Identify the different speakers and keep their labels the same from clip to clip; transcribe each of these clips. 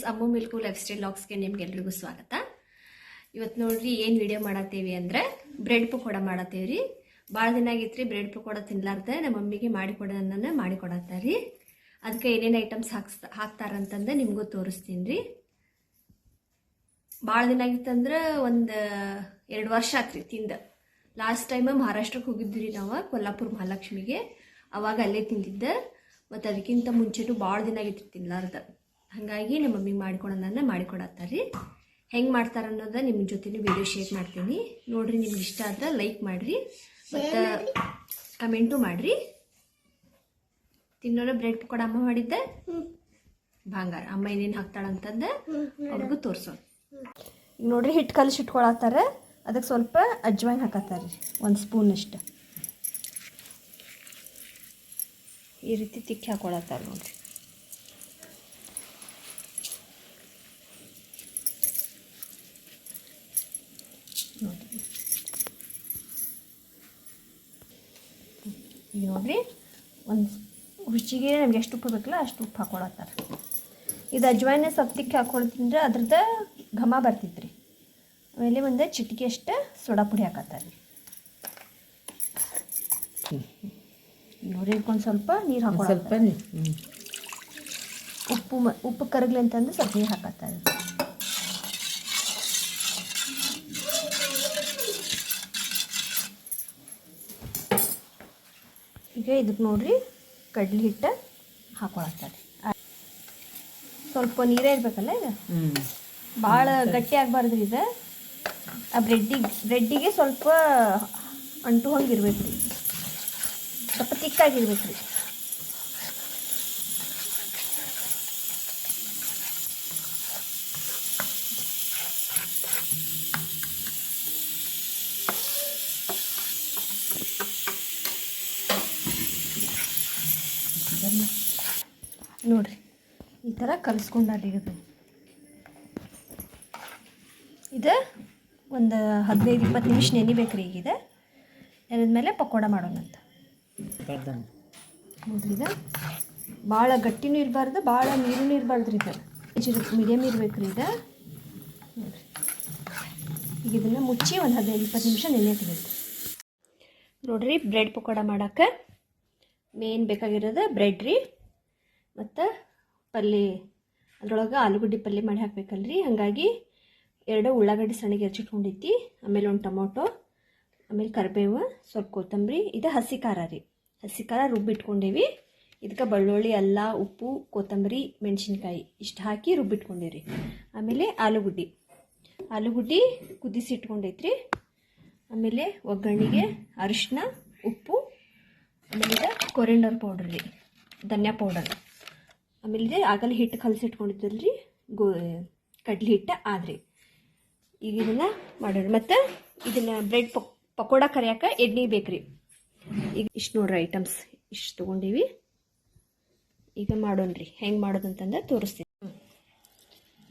Speaker 1: Friends Ammu milk lifestyle ಲಾಗ್ಸ್ಗೆ ನಿಮ್ಗೆಲ್ರಿಗೂ ಸ್ವಾಗತ. ಇವತ್ತು ನೋಡ್ರಿ ಏನು ವಿಡಿಯೋ ಮಾಡತ್ತೀವಿ ಅಂದ್ರೆ ಬ್ರೆಡ್ ಪಕೋಡ ಮಾಡತ್ತೀವಿ ರೀ ಭಾಳ ದಿನ ಆಗಿತ್ರಿ ಬ್ರೆಡ್ ಪಕೋಡ ತಿನ್ಲಾರ್ದೆ, ನಮ್ಮ ಮಮ್ಮಿಗೆ ಮಾಡಿಕೊಡೋದನ್ನ ರೀ ಅದಕ್ಕೆ ಏನೇನು ಐಟಮ್ಸ್ ಹಾಕ್ಸ್ ಹಾಕ್ತಾರಂತಂದು ನಿಮಗೂ ತೋರಿಸ್ತೀನಿ ರೀ ಭಾಳ ದಿನ ಆಗಿತ್ತಂದ್ರೆ ಒಂದು ಎರಡು ವರ್ಷ ಆತ್ರಿ ತಿಂದ. ಲಾಸ್ಟ್ ಟೈಮ್ ಮಹಾರಾಷ್ಟ್ರಕ್ಕೆ ಹೋಗಿದ್ವಿ ರೀ ನಾವು, ಕೊಲ್ಲಾಪುರ ಮಹಾಲಕ್ಷ್ಮಿಗೆ. ಅವಾಗ ಅಲ್ಲೇ ತಿಂದಿದ್ದೆ. ಮತ್ತು ಅದಕ್ಕಿಂತ ಮುಂಚೆನೂ ಭಾಳ ದಿನ ಆಗಿತ್ತು ತಿನ್ಲಾರ್ದ. ಹಾಗಾಗಿ ನಮ್ಮ ಮಮ್ಮಿಗೆ ಮಾಡಿಕೊಡೋದನ್ನ ಮಾಡಿಕೊಡತ್ತಾರ್ರಿ. ಹೆಂಗೆ ಮಾಡ್ತಾರ ಅನ್ನೋದ ನಿಮ್ಮ ಜೊತೆನೂ ವಿಡಿಯೋ ಶೇರ್ ಮಾಡ್ತೀನಿ. ನೋಡಿರಿ ನಿಮ್ಗೆ ಇಷ್ಟ ಆದ್ರೆ ಲೈಕ್ ಮಾಡಿರಿ. ಮತ್ತು ಕಮೆಂಟು ಮಾಡಿರಿ. ತಿನ್ನೋರ ಬ್ರೆಡ್ ಪಕೋಡ ಅಮ್ಮ ಮಾಡಿದ್ದೆ? ಬಂಗಾರ. ಅಮ್ಮ ಏನೇನು ಹಾಕ್ತಾಳಂತಂದ ಅವ್ರಿಗೂ ತೋರ್ಸೋಣ. ಈಗ ನೋಡ್ರಿ ಹಿಟ್ಟು ಕಲಿಸಿ ಇಟ್ಕೊಳತ್ತಾರ. ಅದಕ್ಕೆ ಸ್ವಲ್ಪ ಅಜ್ವಾಯಿನ್ ಹಾಕತ್ತಾರ ರೀ ಒಂದು ಸ್ಪೂನ್ ಅಷ್ಟು. ಈ ರೀತಿ ತಿಕ್ಕಿ ಹಾಕೊಳತ್ತಾರ ನೋಡ್ರಿ. ನೋಡ್ರಿ. ಒಂದು ರುಚಿಗೆ ನಮ್ಗೆ ಎಷ್ಟು ಉಪ್ಪು ಬೇಕಲ್ಲ ಅಷ್ಟು ಉಪ್ಪು ಹಾಕೊಳತ್ತಾರೆ. ಇದು ಅಜ್ವಾಯಿನ ಸಪ್ತಿಕ್ಕೆ ಹಾಕೊಂಡು ಹಾಕೊಳ್ತಿಂದ್ರೆ ಅದ್ರದ್ದು ಘಮ ಬರ್ತಿತ್ತು ರೀ ಆಮೇಲೆ ಒಂದು ಚಿಟಿಕೆ ಅಷ್ಟು ಸೋಡಾ ಪುಡಿ ಹಾಕತ್ತಾರೆ. ನೋಡಿ ಇಟ್ಕೊಂಡು ಸ್ವಲ್ಪ ನೀರು ಹಾಕೋ
Speaker 2: ಸ್ವಲ್ಪ
Speaker 1: ಉಪ್ಪು ಉಪ್ಪು ಕರಗ್ಲಿ ಅಂತಂದು ಸ್ವಲ್ಪ ನೀರು ಹಾಕತ್ತಾರೆ. ಈಗ ಇದಕ್ಕೆ ನೋಡ್ರಿ ಕಡ್ಲಿ ಹಿಟ್ಟು ಹಾಕೊಳತ್ತಾರೆ. ಸ್ವಲ್ಪ ನೀರೇ ಇರ್ಬೇಕಲ್ಲ ಇದು. ಭಾಳ ಗಟ್ಟಿ ಆಗಬಾರ್ದು ಇದು ಆ ಬ್ರೆಡ್ಡಿಗೆ ಬ್ರೆಡ್ಡಿಗೆ ಸ್ವಲ್ಪ ಅಂಟು ಹಂಗೆ ಇರ್ಬೇಕು ರೀ ಸ್ವಲ್ಪ ತಿಕ್ಕಾಗಿರ್ಬೇಕು ರೀ ನೋಡ್ರಿ ಈ ಥರ ಕಲಿಸ್ಕೊಂಡಾರಿ ಇದು ಇದು ಒಂದು ಹದಿನೈದು ಇಪ್ಪತ್ತು ನಿಮಿಷ ನೆನಿಬೇಕು ರೀ ಈಗಿದೆ ನೆನೆದ ಮೇಲೆ ಪಕೋಡ ಮಾಡೋಣಂತ. ನೋಡ್ರಿ ಇದು. ಭಾಳ ಗಟ್ಟಿನೂ ಇರಬಾರ್ದು ಭಾಳ ನೀರು ಇರಬಾರ್ದು ರೀ ಇದು. ಮೀಡಿಯಮ್ ಇರ್ಬೇಕು ರೀ ಇದು. ನೋಡಿರಿ. ಈಗ ಇದನ್ನು ಮುಚ್ಚಿ ಒಂದು ಹದಿನೈದು ಇಪ್ಪತ್ತು ನಿಮಿಷ ನೆನೆಯಬೇಕು ನೋಡಿರಿ ಬ್ರೆಡ್ ಪಕೋಡ ಮಾಡೋಕೆ. ಮೇನ್ ಬೇಕಾಗಿರೋದು ಬ್ರೆಡ್ ರೀ, ಮತ್ತು ಪಲ್ಯ ಅದರೊಳಗೆ ಆಲೂಗಡ್ಡೆ ಪಲ್ಯ ಮಾಡಿ ಹಾಕಬೇಕಲ್ರಿ. ಹಾಗಾಗಿ ಎರಡು ಉಳ್ಳಾಗಡ್ಡಿ ಸಣ್ಣಗೆ ಹೆಚ್ಚಿಟ್ಕೊಂಡೈತಿ ಆಮೇಲೆ ಒಂದು ಟೊಮೊಟೊ, ಆಮೇಲೆ ಕರಿಬೇವು, ಸ್ವಲ್ಪ ಕೊತ್ತಂಬರಿ, ಇದು ಹಸಿ ಖಾರ ರೀ. ಹಸಿ ಖಾರ ರುಬ್ಬಿಟ್ಕೊಂಡೇವಿ. ಇದಕ್ಕೆ ಬೆಳ್ಳುಳ್ಳಿ, ಅಲ್ಲ, ಉಪ್ಪು, ಕೊತ್ತಂಬರಿ, ಮೆಣಸಿನ್ಕಾಯಿ ಇಷ್ಟು ಹಾಕಿ ರುಬ್ಬಿಟ್ಕೊಂಡಿರಿ ಆಮೇಲೆ ಆಲೂಗಡ್ಡೆ. ಆಲೂಗಡ್ಡೆ ಕುದಿಸಿ ಇಟ್ಕೊಂಡೈತ್ರಿ ಆಮೇಲೆ ಒಗ್ಗರಣೆಗೆ ಅರಿಶಿನ ಉಪ್ಪು ಆಮೇಲೆ ಇದು ಪೌಡ್ರ್ ರೀ, ಧನ್ಯಾ ಪೌಡರ್ ಆಮೇಲೆ ಇದೆ ಹಿಟ್ಟು ಹಿಟ್ಟು ರೀ ಗೋ, ಕಡ್ಲಿ ಹಿಟ್ಟು ಆದ್ರಿ. ಈಗ ಇದನ್ನು ಮಾಡೋಣ. ಮತ್ತು ಇದನ್ನು ಬ್ರೆಡ್ ಪಕ್, ಪಕೋಡ ಕರಿಯಾಕ ಎಣ್ಣೆ ಬೇಕ್ರಿ. ಈಗ ಇಷ್ಟು ನೋಡ್ರಿ ಐಟಮ್ಸ್ ಇಷ್ಟು ತೊಗೊಂಡೀವಿ. ಈಗ ಮಾಡೋಣ್ರಿ. ಹೆಂಗೆ ಮಾಡೋದು ಅಂತಂದ್ರೆ ತೋರಿಸ್ತೀನಿ.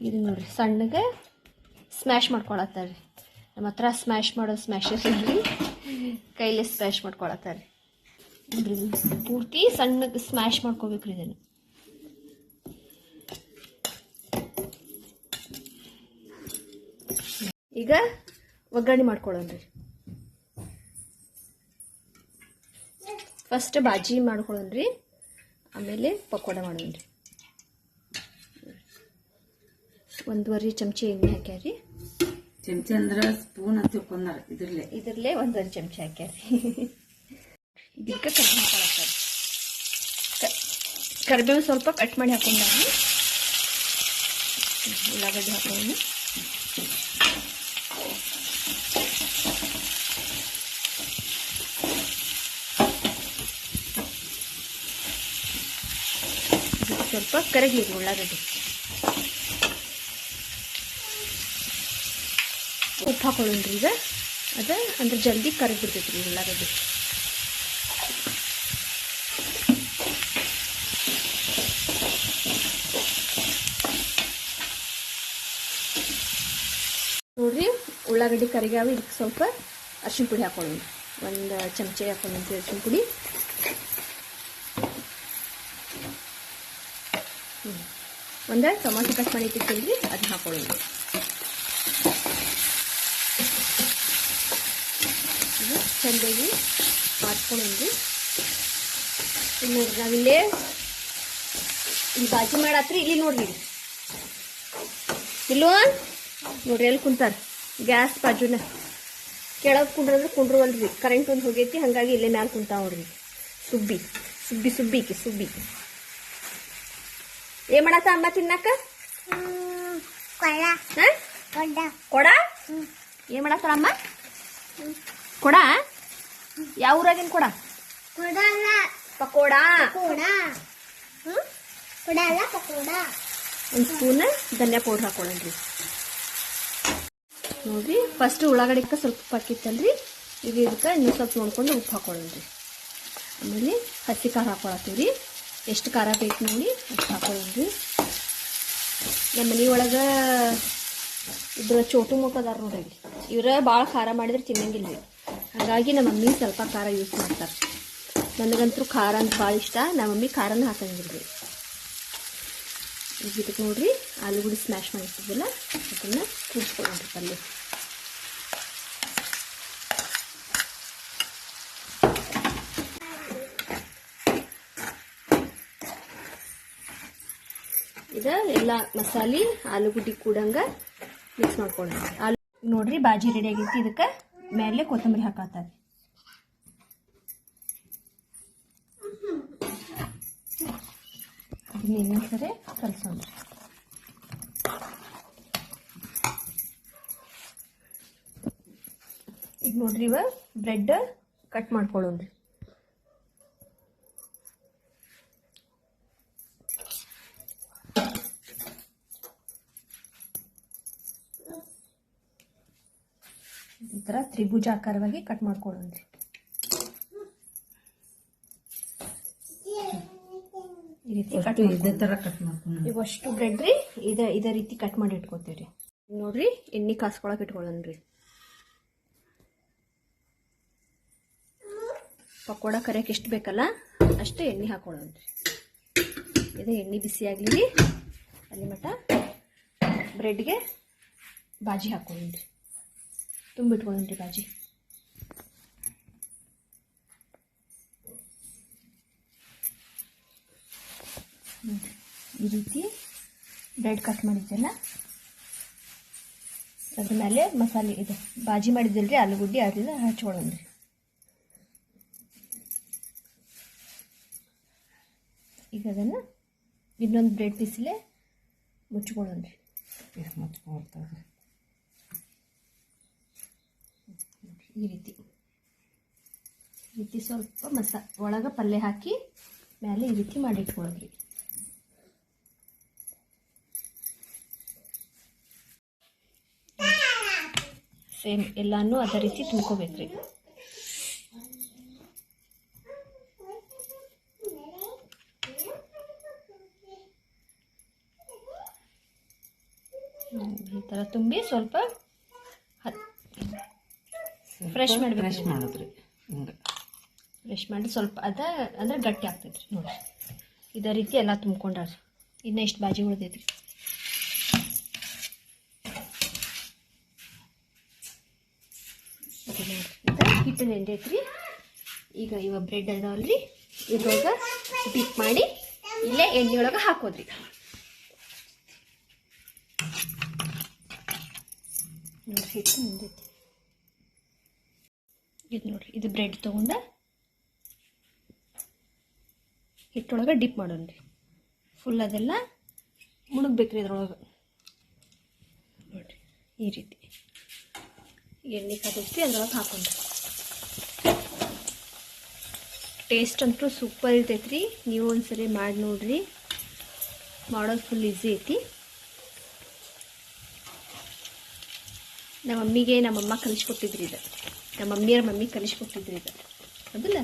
Speaker 1: ಇದು ನೋಡ್ರಿ, ಸಣ್ಣಗೆ ಸ್ಮ್ಯಾಶ್ ಮಾಡ್ಕೊಳತ್ತಾರೆ ನಮ್ಮ ಹತ್ರ ಸ್ಮ್ಯಾಶ್ ಮಾಡೋ ಸ್ಮ್ಯಾಶಸ್ ಇರಲಿ ಕೈಲೇ ಸ್ಮ್ಯಾಶ್ ಮಾಡ್ಕೊಳತ್ತಾರೆ ನೋಡ್ರಿ ಪೂರ್ತಿ ಸಣ್ಣಗೆ ಸ್ಮ್ಯಾಶ್ ಮಾಡ್ಕೋಬೇಕ್ರಿ ಇದನ್ನು. ಈಗ ಒಗ್ಗರಣೆ ಮಾಡ್ಕೊಳ್ಳೋಣ್ರಿ ಫಸ್ಟ್ ಬಾಜಿ ಮಾಡ್ಕೊಳ್ಳೋಣ್ರಿ ಆಮೇಲೆ ಪಕೋಡ ಮಾಡೋಣ್ರಿ ಒಂದೂವರೆ ಚಮಚ ಎಣ್ಣೆ ಹಾಕ್ಯಾರಿ.
Speaker 2: ಚಮಚ ಅಂದ್ರೆ ಸ್ಪೂನ್ ಅಂತ ತಿಳ್ಕೊಂಡಾರ ಇದ್ರಲ್ಲೇ.
Speaker 1: ಇದರಲ್ಲೇ ಒಂದೊಂದು ಚಮಚ ಹಾಕ್ಯಾರಿ. ಇದಕ್ಕೆ ಕರ್ಬೇವು ಹಾಕೊಳತ್ತಾರೆ ಕರಿಬೇವು ಸ್ವಲ್ಪ ಕಟ್ ಮಾಡಿ ಹಾಕೊಂಡಾಗಿ ಉಳ್ಳಾಗಡ್ಡಿ ಹಾಕೊಂಡು ಸ್ವಲ್ಪ ಕರಗಲಿ ಉಳ್ಳಾಗಡ್ಡಿ. ಉಪ್ಪು ಹಾಕೊಳ್ಳೋಣ್ರಿ ಈಗ. ಅದ ಅಂದ್ರೆ ಜಲ್ದಿ ಕರಗಿ ಬಿಡ್ತೈತಿ ರೀ ಉಳ್ಳಾಗಡ್ಡಿ ನೋಡ್ರಿ ಉಳ್ಳಾಗಡ್ಡಿ, ಕರಿಗಾವ, ಇದಕ್ಕೆ ಸ್ವಲ್ಪ ಅರ್ಶಿಣ ಪುಡಿ ಹಾಕೊಳ್ಳಿ ಒಂದು ಚಮಚ ಹಾಕೊಳ್ಳೋಣ ಅರ್ಶಿಣ ಪುಡಿ. ಒಂದು ಟೊಮಾಟೊ ಕಟ್ ಮಾಡಿ ಇಟ್ಟಿರ್ತೀನಿ ಅದನ್ನ ಹಾಕೊಳ್ಳಿ ಚೆಂದಾಗಿ ಮಾಡ್ಕೊಳ್ಳೋದು ಇಲ್ಲಿ ನೋಡ್ರಿ ನಾವಿಲ್ಲೇ ಇಲ್ಲಿ ಬಾಜಿ ಮಾಡತ್ರಿ, ಇಲ್ಲಿ ನೋಡ್ರಿ. ಇಲ್ಲೋ? ನೋಡ್ರಿ, ಎಲ್ಲಿ ಕುಂತಾರ? ಗ್ಯಾಸ್ ಬಾಜುನ. ಕೆಳಗೆ ಕುಂಡ್ರಂದ್ರೆ ಕುಂಡ್ರವಲ್ರಿ. ಕರೆಂಟ್ ಒಂದು ಹೋಗೈತಿ ಹಾಗಾಗಿ ಇಲ್ಲೇ ಮ್ಯಾಲೆ ಕುಂತಾವ್ರಿ. ಸುಬ್ಬಿ ಸುಬ್ಬಿ ಸುಬ್ಬಿ ಸುಬ್ಬಿಕಿ ಸುಬ್ಬಿ. ಏನ್ ಮಾಡತ್ತ ಅಮ್ಮ ತಿನ್ನಕ? ಹಾ? ಕೊಡ. ಏನ್ ಮಾಡತ್ತಾರ ಅಮ್ಮ ಕೊಡ? ಯಾವ ಊರಾಗಿನ ಕೊಡ? ಪಕೋಡ. ಒಂದು ಸ್ಪೂನ್ ಧನ್ಯ ಪೌಡ್ರ್ ಹಾಕೊಳ್ಳೋಣ್ರಿ ನೋಡ್ರಿ ಫಸ್ಟ್ ಉಳ್ಳಾಗಡ್ಡಿಗೆ ಸ್ವಲ್ಪ ಪಾಕಿತ್ತಲ್ರಿ ಈಗ ಇದಕ್ಕೆ ಇನ್ನೂ ಸ್ವಲ್ಪ ನೋಡ್ಕೊಂಡು ಉಪ್ಪು ಹಾಕೊಳ್ಳೋಣ್ರಿ. ಆಮೇಲೆ ಹಸಿ ಖಾರ ಹಾಕೊಳತ್ತೀವಿ ಎಷ್ಟು ಖಾರ ಬೇಕು ನೋಡಿ ಅಷ್ಟು ಹಾಕೊಳ್ಳೋಣ್ರಿ. ನಮ್ಮ ಮನೆ ಒಳಗೆ ಇದ್ರ ಚೋಟು ಮುಖದಾರ ನೋಡ್ರಿ ಇವ್ರ ಭಾಳ ಖಾರ ಮಾಡಿದ್ರೆ ತಿನ್ನಂಗಿಲ್ಲ ಹಾಗಾಗಿ ನಮ್ಮ ಮಮ್ಮಿ ಸ್ವಲ್ಪ ಖಾರ ಯೂಸ್ ಮಾಡ್ತಾರೆ. ನನಗಂತೂ ಖಾರ ಅಂತ ಭಾಳ ಇಷ್ಟ. ನಮ್ಮ ಮಮ್ಮಿ ಖಾರನ ಹಾಕಂಗಿಲ್ಲ ರೀ ಈಗ ಇದಕ್ಕೆ ನೋಡ್ರಿ. ಆಲೂಗಡ್ಡೆ ಸ್ಮ್ಯಾಶ್ ಮಾಡಿರ್ತಿದ್ದಿಲ್ಲ ಅದನ್ನು ಕೂಡಿಸ್ಕೊಳ್ಳೋಣ್ರಿ ಪಲ್ಯ ಇದ ಎಲ್ಲ ಮಸಾಲೆ, ಆಲೂಗಡ್ಡೆ ಕೂಡಂಗ ಮಿಕ್ಸ್ ಮಾಡ್ಕೊಳ್ಳೋಣ ಆಲೂ ನೋಡ್ರಿ ಬಾಜಿ ರೆಡಿ ಆಗೈತಿ, ಇದಕ್ಕೆ ಮೇಲೆ ಕೊತ್ತಂಬರಿ ಹಾಕತ್ತಾರೆ ಇನ್ನೊಂದ್ಸರಿ ಕಲ್ಸೋಣ. ಈಗ ನೋಡ್ರಿ ಇವ ಬ್ರೆಡ್ ಕಟ್ ಮಾಡ್ಕೊಳ್ಳೋಣ್ರಿ. ಈ ಥರ ತ್ರಿಭುಜ ಆಕಾರವಾಗಿ ಕಟ್ ಮಾಡ್ಕೊಳ್ಳೋಣ್ರಿ. ಈ ರೀತಿ ಕಟ್
Speaker 2: ಇದೇ ಕಟ್ ಮಾಡ್ಕೊಂಡು
Speaker 1: ಇವಷ್ಟು ಬ್ರೆಡ್ ರೀ ಇದ ಇದೇ ರೀತಿ ಕಟ್ ಮಾಡಿ ಇಟ್ಕೋತೀವಿ ನೋಡ್ರಿ ಎಣ್ಣೆ ಕಾಸ್ಕೊಳಕ್ ಇಟ್ಕೊಳ್ಳೋಣ್ರಿ. ಪಕೋಡ ಕರಿಯಕ್ಕೆ ಎಷ್ಟು ಬೇಕಲ್ಲ, ಅಷ್ಟು ಎಣ್ಣೆ ಹಾಕೊಳ್ಳೋಣ್ರಿ ಇದು ಎಣ್ಣೆ ಬಿಸಿ ಆಗಲಿ ಅಲ್ಲಿ ಮಟ್ಟ ಬ್ರೆಡ್ಗೆ ಬಾಜಿ ಹಾಕೊಳ್ಳೋಣ್ರಿ ತುಂಬಿಟ್ಕೊಳ್ಳೋಣ್ರಿ ಬಾಜಿ. ಈ ರೀತಿ ಬ್ರೆಡ್ ಕಟ್ ಮಾಡಿದ್ದೆಲ್ಲ. ಅದ್ರ ಮೇಲೆ ಮಸಾಲೆ ಇದು. ಬಾಜಿ ಮಾಡಿದ್ದಲ್ರಿ, ಆಲೂಗಡ್ಡೆ ಅದನ್ನ ಹಚ್ಕೊಳ್ಳೋಣ್ರಿ ಈಗ ಅದನ್ನು ಇನ್ನೊಂದು ಬ್ರೆಡ್ ಪೀಸಲ್ಲೇ ಮುಚ್ಕೊಳ್ಳೋಣ್ರಿ
Speaker 2: ಮುಚ್ಕೊಳ್ತಾರೆ
Speaker 1: ಈ ರೀತಿ. ಈ ರೀತಿ ಸ್ವಲ್ಪ ಮಸ ಒಳಗೆ ಪಲ್ಯ ಹಾಕಿ ಮೇಲೆ ಈ ರೀತಿ ಮಾಡಿಟ್ಕೊಳ್ಳೋದ್ರಿ ಸೇಮ್ ಎಲ್ಲನೂ ಅದೇ ರೀತಿ ತುಂಬ್ಕೋಬೇಕ್ರಿ ಹ್ಮ್, ಈ ಥರ ತುಂಬಿ ಸ್ವಲ್ಪ ಫ್ರೆಶ್ ಮಾಡಿ
Speaker 2: ಫ್ರೆಶ್ ಮಾಡಿದ್ರಿ ಹಿಂಗೆ.
Speaker 1: ಫ್ರೆಶ್ ಮಾಡಿ ಸ್ವಲ್ಪ ಅದ ಅಂದ್ರೆ ಗಟ್ಟಿ ಆಗ್ತೈತ್ರಿ ನೋಡಿ. ಇದೇ ರೀತಿ ಎಲ್ಲ ತುಂಬ್ಕೊಂಡಾರ ಇನ್ನು ಎಷ್ಟು ಬಾಜಿ ಉಳ್ದೈತ್ರಿ. ಹಿಟ್ಟು ನೆಂದೈತ್ರಿ ಈಗ ಇವಾಗ ಬ್ರೆಡ್ ಅದಾವಲ್ರಿ. ಇದ್ರೊಳಗೆ ಪಿಕ್ ಮಾಡಿ ಇಲ್ಲೇ ಎಣ್ಣೆ ಒಳಗೆ ಹಾಕೋದ್ರಿ. ನೋಡ್ರಿ ಹಿಟ್ಟು ನಿಂದೈತಿ. ಇದು ನೋಡ್ರಿ ಇದು ಬ್ರೆಡ್ ತೊಗೊಂಡ ಹಿಟ್ಟೊಳಗೆ ಡಿಪ್ ಮಾಡೋಣ್ರಿ ಫುಲ್ ಅದೆಲ್ಲ ಮುಳುಗ್ಬೇಕ್ರಿ ಇದ್ರೊಳಗೆ. ನೋಡಿರಿ ಈ ರೀತಿ. ಎಣ್ಣೆ ಕಾದಿಸ್ತಿ ಅದ್ರೊಳಗೆ ಹಾಕೊಂಡ್ರಿ ಟೇಸ್ಟ್ ಅಂತೂ ಸೂಪರ್ ರೀ. ನೀವು ಒಂದ್ಸರಿ ಮಾಡಿ ನೋಡಿರಿ. ಮಾಡೋದು ಫುಲ್ ಈಸಿ ಐತಿ. ನಮ್ಮ ಮಮ್ಮಿಗೆ ನಮ್ಮಮ್ಮ ಕಲಿಸ್ಕೊಟ್ಟಿದ್ರಿ ಇದು. ನಮ್ಮ ಮಮ್ಮಿಯರ ಮಮ್ಮಿ ಕಲಿಸ್ಕೊಟ್ಟಿದ್ರಿ ಇದು. ಅದಲ್ಲ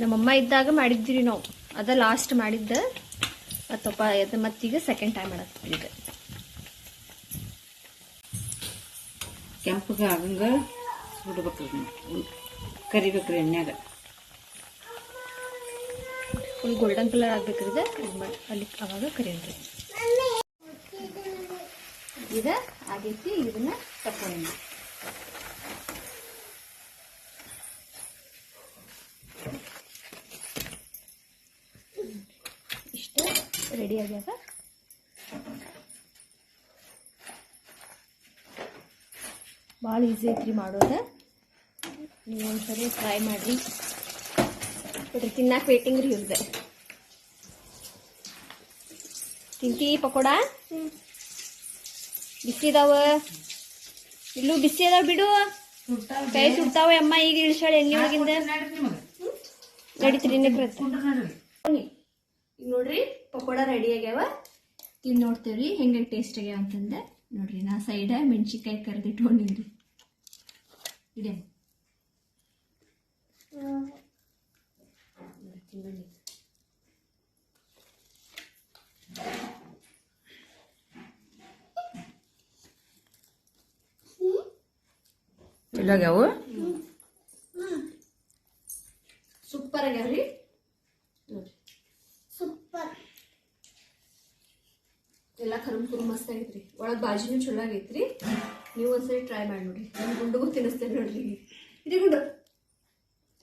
Speaker 1: ನಮ್ಮಮ್ಮ ಇದ್ದಾಗ ಮಾಡಿದ್ವಿ ನಾವು. ಅದ ಲಾಸ್ಟ್ ಮಾಡಿದ್ದ ಅಥಪ್ಪ ಅದು ಮತ್ತೀಗ ಸೆಕೆಂಡ್ ಟೈಮ್ ಮಾಡತ್ತೀವಿ ಇದು
Speaker 2: ಕೆಂಪಗೆ ಆಗಂಗ ಸುಡ್ಬೇಕ್ರಿ ಕರಿಬೇಕ್ರಿ ಎಣ್ಣೆಗ
Speaker 1: ಫುಲ್ ಗೋಲ್ಡನ್ ಕಲರ್ ಆಗ್ಬೇಕ್ರಿ ಇದು ಅಲ್ಲಿ ಅವಾಗ ಕರಿಯನ್ರಿ ಇದ ಆಗೈತಿ, ಇದನ್ನ ತಕೊಂಡಿ ಇಷ್ಟು ರೆಡಿ ಆಗ್ಯದ? ಭಾಳ ಈಸಿ ಐತ್ರಿ ಮಾಡೋದು. ನೀವು ಒಂದ್ಸರಿ ಟ್ರೈ ಮಾಡಿರಿ. ಬಿಡ್ರಿ ತಿನ್ನಕ್ಕೆ ವೇಟಿಂಗ್ ರೀ ಇವ್ರದ್ದು ತಿಂತೀ ಪಕೋಡ? ಬಿಸಿ ಇದಾವ ಇಲ್ಲೂ ಬಿಸಿ ಅದಾವ ಬಿಡು. ಕೈ ಸುಡ್ತಾವ ಅಮ್ಮ ಈಗ ಇಳಿಸಾಳೆ ಎಣ್ಣೆ ಒಳಗಿಂದ. ನಡೀತ್ರಿ ಈಗ ನೋಡ್ರಿ ಪಕೋಡ ರೆಡಿ ಆಗ್ಯಾವ. ತಿಂದು ನೋಡ್ತೇವ್ರಿ ಹೆಂಗೆ ಟೇಸ್ಟ್ ಆಗ್ಯಾವ ಅಂತಂದ. ನೋಡ್ರಿ ನಾ ಸೈಡ ಮೆಣಸಿನ್ಕಾಯಿ ಕರೆದಿಟ್ಕೊಂಡಿನ್ರಿ ಇಡೇ ತಿನ್ಬನ್ನಿ
Speaker 2: ಎಲ್ಲೋಗ್ಯಾವು
Speaker 1: ಸೂಪರ್ ಆಗ್ಯಾವ್ರಿ. ಸೂಪರ್. ಎಲ್ಲ ಕರುಮ್ ಕುರು ಮಸ್ತ್ ಆಗೈತ್ರಿ. ಒಳಗೆ ಬಾಜಿನೂ ಚಲೋ ಆಗೈತ್ರಿ. ನೀವು ಒಂದ್ಸರಿ ಟ್ರೈ ಮಾಡಿ ನೋಡ್ರಿ. ನಮ್ಮ ಗುಂಡುಗೂ ತಿನ್ನಿಸ್ತೇನೆ ನೋಡ್ರಿ ಇದೇ ಗುಂಡು.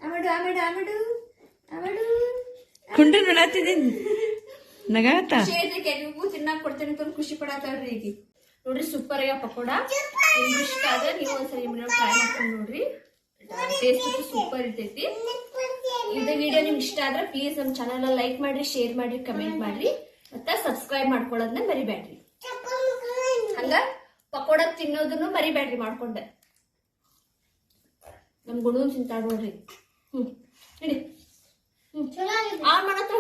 Speaker 1: ಆಮೇಡು ಆಮೇಡು ಆಮೇಡು ಆಮೇಡು
Speaker 2: ಗುಂಡು ನೋಡತ್ತಿದ್ದೀನಿ ನಗಾತ?
Speaker 1: ಖುಷಿ ಐತ್ರಿ ಕೆಲವಿಗೂ ತಿನ್ನಾಕ ಕೊಡ್ತೇನೆ ಅಂತ ಖುಷಿ ಪಡಾತಾಳ್ರಿ ಈಗ. ನೋಡ್ರಿ ಸೂಪರ್ ಆಗ್ಯಾವ ಪಕೋಡ. ನಿಮ್ಗೆ ಇಷ್ಟ ಆದ್ರೆ ನೀವು ಒಂದ್ಸರಿ ಟ್ರೈ ಮಾಡ್ಕೊಂಡು ನೋಡ್ರಿ. ಟೇಸ್ಟ್ ಸೂಪರ್ ಇರ್ತೈತಿ. ಇದು ವಿಡಿಯೋ ನಿಮ್ಗೆ ಇಷ್ಟ ಆದ್ರೆ ಪ್ಲೀಸ್ ನಮ್ಮ ಚಾನಲ್ ಲೈಕ್ ಮಾಡ್ರಿ ಶೇರ್ ಮಾಡ್ರಿ ಕಮೆಂಟ್ ಮಾಡ್ರಿ. ಮತ್ತೆ ಸಬ್ಸ್ಕ್ರೈಬ್ ಮಾಡ್ಕೊಳ್ಳೋದನ್ನ ಮರಿಬೇಡ್ರಿ. ಹಂಗ ಪಕೋಡ ತಿನ್ನೋದನ್ನು ಮರಿಬೇಡ್ರಿ ಮಾಡ್ಕೊಂಡೆ. ನಮ್ ಗುಣ ತಿಂತಾಳ ನೋಡ್ರಿ. ಹ್ಮ್ ಇಡಿ ಆ ಮಾಡತ್ತ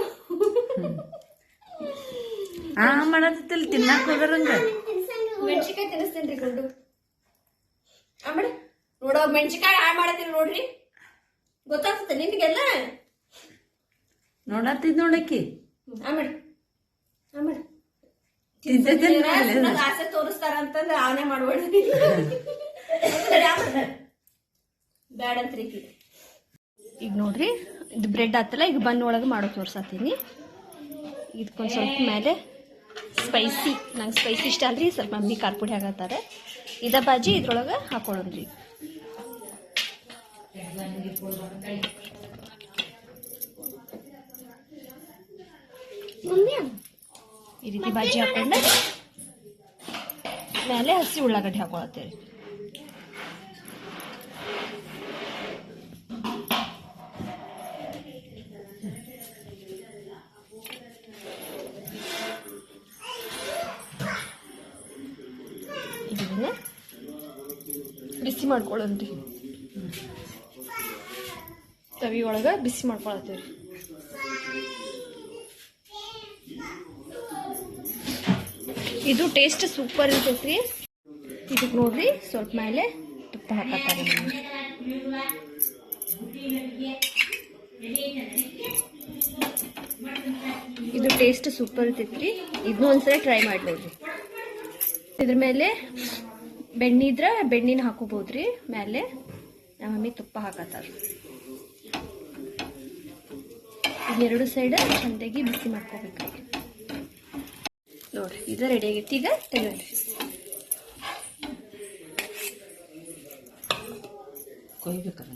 Speaker 2: ಆ ಮಾಡತ್ತಿಲ್ಲ ತಿನ್ನಾಕ ಹೋಗರಂಗ
Speaker 1: ಮೆಣಸಿಕಾಯಿ ತಿನ್ನಿಸ್ತೇನ್ರಿ ಗುಂಡು. ಆಮೇಲೆ ನೋಡೋ ಮೆಣಸಿನ್ಕಾಯಿ ಹಾಳು ಮಾಡತ್ತೀನಿ ನೋಡ್ರಿ. ಗೊತ್ತಾಗ್ತದೆ ನಿಮಗೆಲ್ಲ?
Speaker 2: ನೋಡತ್ತಿದ್ ನೋಡಕ್ಕಿ.
Speaker 1: ಆಮೇಲೆ ಆಮೇಲೆ ಆಸೆ ತೋರಿಸ್ತಾರ ಅಂತಂದ್ರೆ ಅವನೇ ಮಾಡ್ಬೇಡ್ರಿ ಈಕಿ. ಈಗ ನೋಡ್ರಿ ಇದು ಬ್ರೆಡ್ ಆತಲ್ಲ ಈಗ ಬನ್ ಒಳಗೆ ಮಾಡೋ ತೋರ್ಸತ್ತೀನಿ ಇದಕ್ಕೊಂದು ಸ್ವಲ್ಪ ಮೇಲೆ. ಸ್ಪೈಸಿ ನಂಗೆ ಸ್ಪೈಸಿ ಇಷ್ಟ ಅಲ್ರಿ ಸ್ವಲ್ಪ ಮಮ್ಮಿ ಖಾರ ಪುಡಿ ಹಾಕತ್ತಾರೆ. ಇದ ಬಾಜಿ ಇದ್ರೊಳಗೆ ಹಾಕೊಳ್ಳೋಣ್ರಿ ಈ ರೀತಿ ಬಾಜಿ ಹಾಕೊಂಡೆ ಮೇಲೆ ಹಸಿ ಉಳ್ಳಾಗಡ್ಡಿ ಹಾಕೊಳತ್ತೇವೆ ಇದನ್ನ ಬಿಸಿ ಮಾಡ್ಕೊಳ್ಳೋಣ್ರಿ. ತವಿ ಒಳಗೆ ಬಿಸಿ ಮಾಡ್ಕೊಳತ್ತೇವ್ರಿ. ಇದು ಟೇಸ್ಟ್ ಸೂಪರ್ ಇರ್ತೈತ್ರಿ. ಇದಕ್ಕೆ ನೋಡ್ರಿ, ಸ್ವಲ್ಪ ಮೇಲೆ ತುಪ್ಪ ಹಾಕತ್ತಾರೆ. ಇದು ಟೇಸ್ಟ್ ಸೂಪರ್ ಇರ್ತೈತ್ರಿ. ಇದನ್ನೂ ಒಂದ್ಸಲ ಟ್ರೈ ಮಾಡಿ ಇದ್ರ ಮೇಲೆ ಬೆಣ್ಣೆ ಇದ್ರೆ ಬೆಣ್ಣಿನ ಹಾಕೋಬಹುದ್ರಿ ಮೇಲೆ ನಮ್ಮ ಮಮ್ಮಿ ತುಪ್ಪ ಹಾಕತ್ತಾರ ಎರಡು ಸೈಡ್ ಚಂದಾಗಿ ಬಿಸಿ ಮಾಡ್ಕೋಬೇಕು. ನೋಡ್ರಿ, ಇದು ರೆಡಿ ಆಗೈತಿ. ಈಗ ತೆಗೋರಿ
Speaker 2: ಕೊಯ್ಬೇಕಲ್ಲ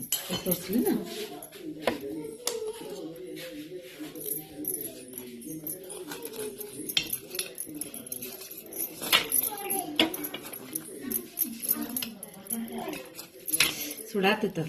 Speaker 1: सुडात तर